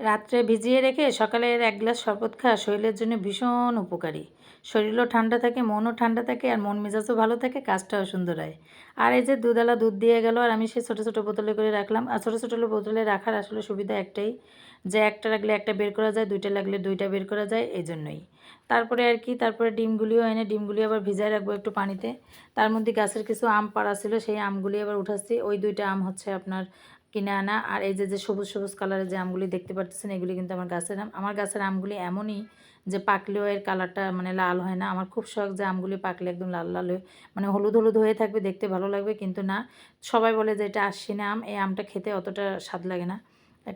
রাত্রে ভিজিয়ে রেখে সকালের এক গ্লাস শরবত খাওয়া শরীরের জন্য ভীষণ উপকারী। শরীরও ঠান্ডা থাকে, মনও ঠান্ডা থাকে, আর মন মেজাজও ভালো থাকে, কাজটাও সুন্দর হয়। আর এই যে দুধালা দুধ দিয়ে গেল, আর আমি সে ছোটো ছোটো বোতলে করে রাখলাম। আর ছোটো ছোটো বোতলে রাখার আসলে সুবিধা একটাই, যে একটা লাগলে একটা বের করা যায়, দুইটা লাগলে দুইটা বের করা যায়, এই জন্যই। তারপরে আর কি, তারপরে ডিমগুলিও এনে, ডিমগুলি আবার ভিজায় রাখব একটু পানিতে। তার মধ্যে গাছের কিছু আম পাড়া ছিল, সেই আমগুলি আবার উঠাচ্ছি। ওই দুইটা আম হচ্ছে আপনার কিনে আনা। আর এই যে যে সবুজ সবুজ কালারের যে আমগুলি দেখতে পাচ্ছেন এগুলি কিন্তু আমার গাছের আম। আমার গাছের আমগুলি এমনই যে পাকলেও এর কালারটা মানে লাল হয় না। আমার খুব শখ যে আমগুলি পাকলে একদম লাল লাল হয়ে মানে হলুদ হলুদ হয়ে থাকবে, দেখতে ভালো লাগবে, কিন্তু না। সবাই বলে যে এটা আশ্বিনে আম। এই আমটা খেতে অতটা স্বাদ লাগে না।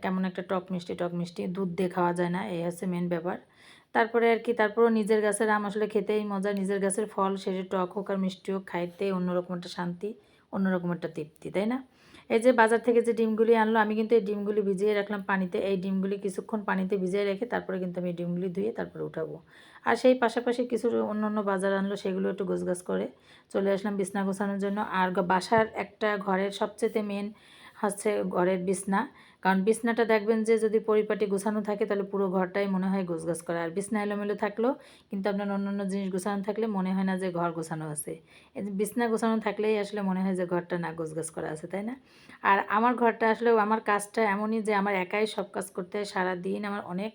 কেমন একটা টক মিষ্টি টক মিষ্টি। দুধ দিয়ে খাওয়া যায় না, এই হচ্ছে মেন ব্যাপার। তারপরে আর কি, তারপরও নিজের গাছের আম আসলে খেতেই মজা। নিজের গাছের ফল সেটা টক হোক আর মিষ্টি হোক খাইতে অন্যরকম একটা শান্তি। অন্যরকম একটা তৃপ্তি, তাই না? এই যে বাজার থেকে যে ডিমগুলি আনলো, আমি কিন্তু এই ডিমগুলি ভিজিয়ে রাখলাম পানিতে। এই ডিমগুলি কিছুক্ষণ পানিতে ভিজিয়ে রেখে তারপরে কিন্তু আমি ডিমগুলি ধুয়ে তারপরে উঠাবো। আর সেই পাশাপাশি কিছু অন্য অন্য বাজার আনলো, সেগুলো একটু গোছগাছ করে চলে আসলাম বিছনা গোছানোর জন্য। আর বাসার একটা ঘরের সবচেয়ে মেন হচ্ছে ঘরের বিছনা। কারণ বিছনাটা দেখবেন যে যদি পরিপাটি গোছানো থাকে তাহলে পুরো ঘরটাই মনে হয় গোছগাছ করা। আর বিছনা এলোমেলো থাকলেও কিন্তু আপনার অন্যান্য অন্য জিনিস গোছানো থাকলে মনে হয় না যে ঘর গোছানো আছে। বিছনা গোছানো থাকলেই আসলে মনে হয় যে ঘরটা না গোছগাছ করা আছে, তাই না? আর আমার ঘরটা আসলে, আমার কাজটা এমনই যে আমার একাই সব কাজ করতে হয় সারাদিন। আমার অনেক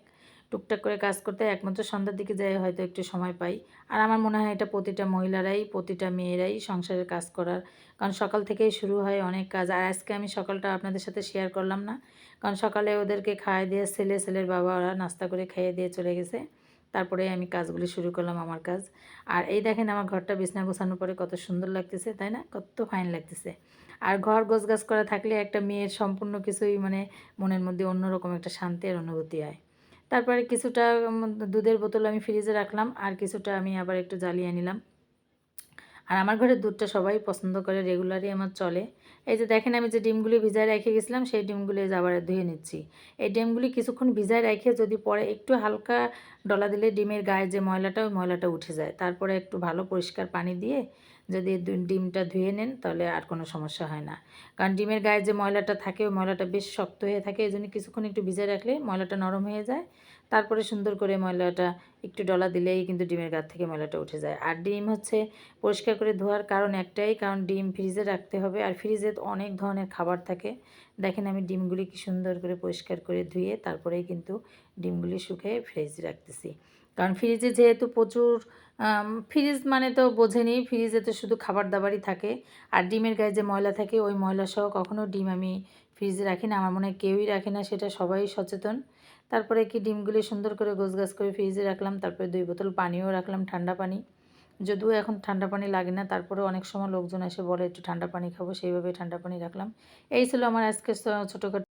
টুকটাক করে কাজ করতে একমাত্র সন্ধ্যার দিকে যাই, হয়তো একটু সময় পাই। আর আমার মনে হয় এটা প্রতিটা মহিলারাই, প্রতিটা মেয়েরাই সংসারের কাজ করার। কারণ সকাল থেকেই শুরু হয় অনেক কাজ। আর আজকে আমি সকালটা আপনাদের সাথে শেয়ার করলাম না। কারণ সকালে ওদেরকে খাওয়াই দিয়ে ছেলে, ছেলের বাবা ওরা নাস্তা করে খাইয়ে দিয়ে চলে গেছে। তারপরে আমি কাজগুলি শুরু করলাম আমার কাজ। আর এই দেখেন আমার ঘরটা বিছনা গোছানোর পরে কত সুন্দর লাগতেছে, তাই না? কত ফাইন লাগতেছে। আর ঘর গোছগাছ করা থাকলে একটা মেয়ের সম্পূর্ণ কিছুই মানে মনের মধ্যে অন্যরকম একটা শান্তির অনুভূতি হয়। তারপরে কিছুটা দুধের বোতল আমি ফ্রিজে রাখলাম, আর কিছুটা আমি আবার একটু জ্বালিয়ে নিলাম। আর আমার ঘরে দুধটা সবাই পছন্দ করে রেগুলারই আমার চলে। এই যে দেখেন, আমি যে ডিমগুলি ভিজায় রেখে গেছিলাম, সেই ডিমগুলি আবার ধুয়ে নিচ্ছি। এই ডিমগুলি কিছুক্ষণ ভিজায় রেখে যদি পরে একটু হালকা ডলা দিলে ডিমের গায়ে যে ময়লাটা, ওই ময়লাটা উঠে যায়। তারপরে একটু ভালো পরিষ্কার পানি দিয়ে যদি ডিমটা ধুয়ে নেন, তাহলে আর কোনো সমস্যা হয় না। কারণ ডিমের গায়ে যে ময়লাটা থাকে, ওই ময়লাটা বেশ শক্ত হয়ে থাকে, এই জন্য কিছুক্ষণ একটু ভিজে রাখলে ময়লাটা নরম হয়ে যায়। তারপরে সুন্দর করে ময়লাটা একটু ডলা দিলেই কিন্তু ডিমের গাছ থেকে ময়লাটা উঠে যায়। আর ডিম হচ্ছে পরিষ্কার করে ধোয়ার কারণ একটাই, কারণ ডিম ফ্রিজে রাখতে হবে। আর ফ্রিজে অনেক ধরনের খাবার থাকে। দেখেন আমি ডিমগুলি কি সুন্দর করে পরিষ্কার করে ধুয়ে তারপরেই কিন্তু ডিমগুলি শুকিয়ে ফ্রিজে রাখতেছি কারণ ফ্রিজে যেহেতু প্রচুর ফ্রিজ মানে তো বোঝেনি ফ্রিজে তো শুধু খাবার দাবারই থাকে। আর ডিমের গায়ে যে ময়লা থাকে, ওই ময়লা সহ কখনও ডিম আমি ফ্রিজে রাখি না। আমার মনে হয় কেউই রাখে না, সেটা সবাই সচেতন। তারপরে কি ডিমগুলি সুন্দর করে গাছ করে ফ্রিজে রাখলাম, তারপরে দুই বোতল পানিও রাখলাম, ঠান্ডা পানি। যদিও এখন ঠান্ডা পানি লাগে না তারপরে অনেক সময় লোকজন এসে বলে, একটু ঠান্ডা পানি খাব, সেইভাবে ঠান্ডা পানি রাখলাম। এই ছিল আমার আজকে ছোটোখাটো